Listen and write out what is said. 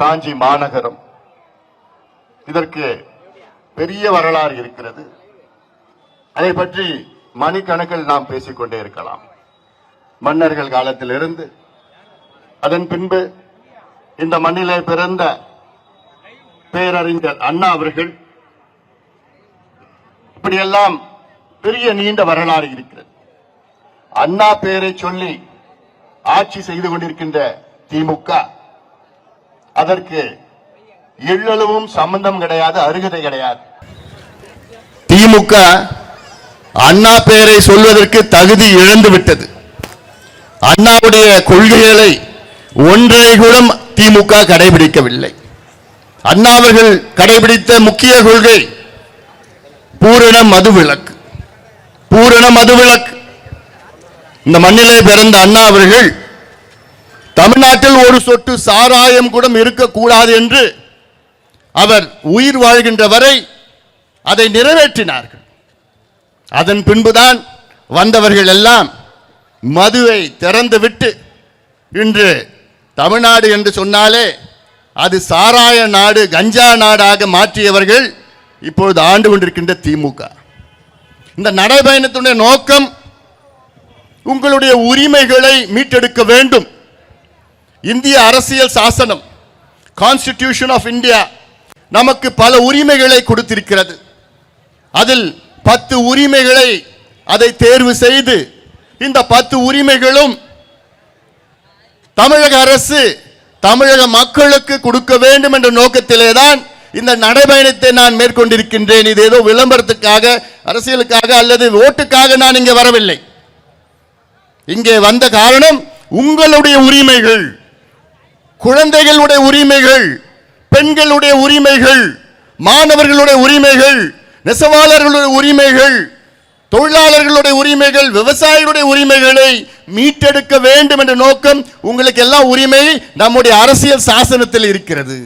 காஞ்சி மாநகரம். இதற்கு பெரிய வரலாறு இருக்கிறது. அதை பற்றி மணிக்கணக்கில் நாம் பேசிக்கொண்டே இருக்கலாம். மன்னர்கள் காலத்திலிருந்து அதன் பின்பு இந்த மண்ணிலே பிறந்த பேரறிஞர் அண்ணா அவர்கள் இப்படியெல்லாம் பெரிய நீண்ட வரலாறு இருக்கிறது. அண்ணா பேரை சொல்லி ஆட்சி செய்து கொண்டிருக்கின்ற திமுக அதற்கு எள்ளளவும் சம்பந்தம் கிடையாது அருகதை கிடையாது. திமுக அண்ணா பெயரை சொல்வதற்கு தகுதி இழந்து விட்டது. அண்ணாவுடைய கொள்கைகளை ஒன்றை கூட திமுக கடைபிடிக்கவில்லை. அண்ணா அவர்கள் கடைபிடித்த முக்கிய கொள்கை பூரண மதுவிலக்கு. பூரண மதுவிலக்கு. இந்த மண்ணிலே பிறந்த அண்ணா அவர்கள் தமிழ்நாட்டில் ஒரு சொட்டு சாராயம் கூட இருக்கக்கூடாது என்று அவர் உயிர் வாழ்கின்ற வரை அதை நிறைவேற்றினார்கள். அதன் பின்புதான் வந்தவர்கள் எல்லாம் மதுவை திறந்துவிட்டு இன்று தமிழ்நாடு என்று சொன்னாலே அது சாராய நாடு கஞ்சா நாடாக மாற்றியவர்கள் இப்பொழுது ஆண்டு கொண்டிருக்கின்ற திமுக. இந்த நடைபயணத்துடைய நோக்கம் உங்களுடைய உரிமைகளை மீட்டெடுக்க வேண்டும். இந்திய அரசியல் சாசனம் கான்ஸ்டிடியூஷன் ஆஃப் இந்தியா நமக்கு பல உரிமைகளை கொடுத்திருக்கிறது. அதில் பத்து உரிமைகளை அதை தேர்வு செய்து இந்த பத்து உரிமைகளும் தமிழக அரசு தமிழக மக்களுக்கு கொடுக்க வேண்டும் என்ற நோக்கத்திலே தான் இந்த நடைபயணத்தை நான் மேற்கொண்டிருக்கின்றேன். இது ஏதோ விளம்பரத்துக்காக அரசியலுக்காக அல்லது ஓட்டுக்காக நான் இங்கே வரவில்லை. இங்கே வந்த காரணம் உங்களுடைய உரிமைகள். குழந்தைகளுடைய உரிமைகள் பெண்களுடைய உரிமைகள் மாணவர்களுடைய உரிமைகள் நெசவாளர்களுடைய உரிமைகள் தொழிலாளர்களுடைய உரிமைகள் விவசாயிகளுடைய உரிமைகளை மீட்டெடுக்க வேண்டும் என்ற நோக்கம் உங்களுக்கு எல்லாம் உரிமை நம்முடைய அரசியல் சாசனத்தில் இருக்கிறது.